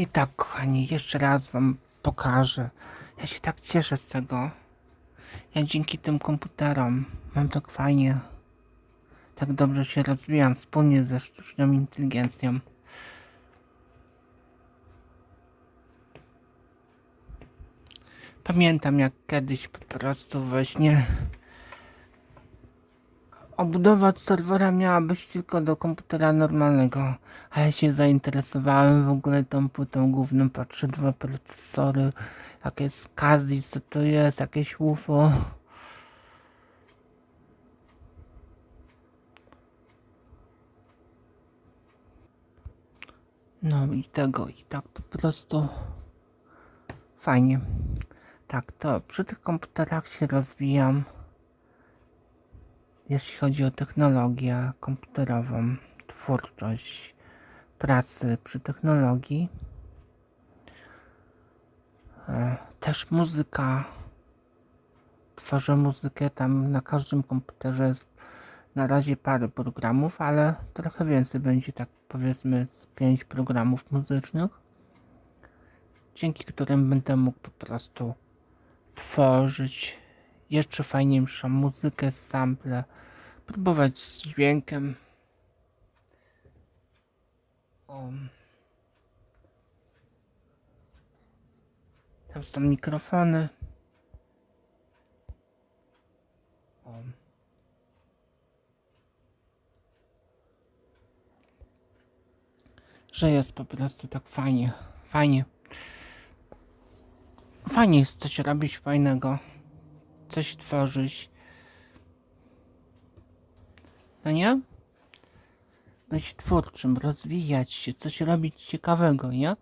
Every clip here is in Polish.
I tak, kochani, jeszcze raz wam pokażę. Ja się tak cieszę z tego. Ja dzięki tym komputerom mam tak fajnie. Tak dobrze się rozwijam wspólnie ze sztuczną inteligencją. Pamiętam jak kiedyś po prostu właśnie Obudowa serwera miała być tylko do komputera normalnego, a ja się zainteresowałem w ogóle tą płytą główną, patrzę dwa procesory, jakieś SCSI, co to jest, jakieś UFO. No i tego, i tak po prostu fajnie. Tak, to przy tych komputerach się rozwijam jeśli chodzi o technologię komputerową, twórczość pracy przy technologii. E, Też muzyka. Tworzę muzykę tam na każdym komputerze jest na razie parę programów, ale trochę więcej będzie tak powiedzmy z pięć programów muzycznych, dzięki którym będę mógł po prostu tworzyć jeszcze fajniejszą muzykę, sample, próbować z dźwiękiem. Tam są mikrofony. Że jest po prostu tak fajnie, fajnie. Fajnie jest coś robić fajnego coś tworzyć. No nie? Być twórczym, rozwijać się, coś robić ciekawego, nie?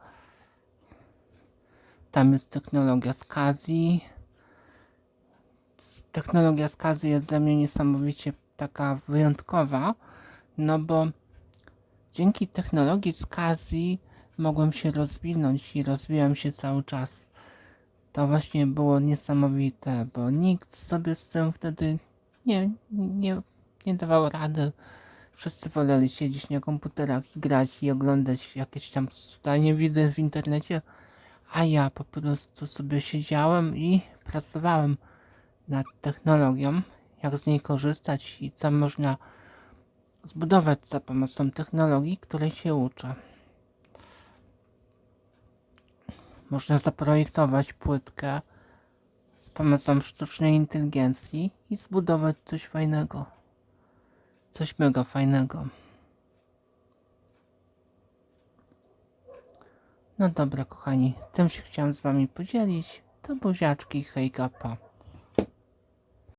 Tam jest technologia SCSI. Technologia SCSI jest dla mnie niesamowicie taka wyjątkowa, no bo dzięki technologii SCSI mogłem się rozwinąć i rozwijam się cały czas. To właśnie było niesamowite, bo nikt sobie z tym wtedy nie, nie, nie dawał rady. Wszyscy woleli siedzieć na komputerach i grać i oglądać jakieś tam totalnie wideo w internecie, a ja po prostu sobie siedziałem i pracowałem nad technologią, jak z niej korzystać i co można zbudować za pomocą technologii, której się uczę. Można zaprojektować płytkę z pomocą sztucznej inteligencji i zbudować coś fajnego. Coś mega fajnego. No dobra, kochani, tym się chciałem z wami podzielić. To buziaczki, hejka, pa.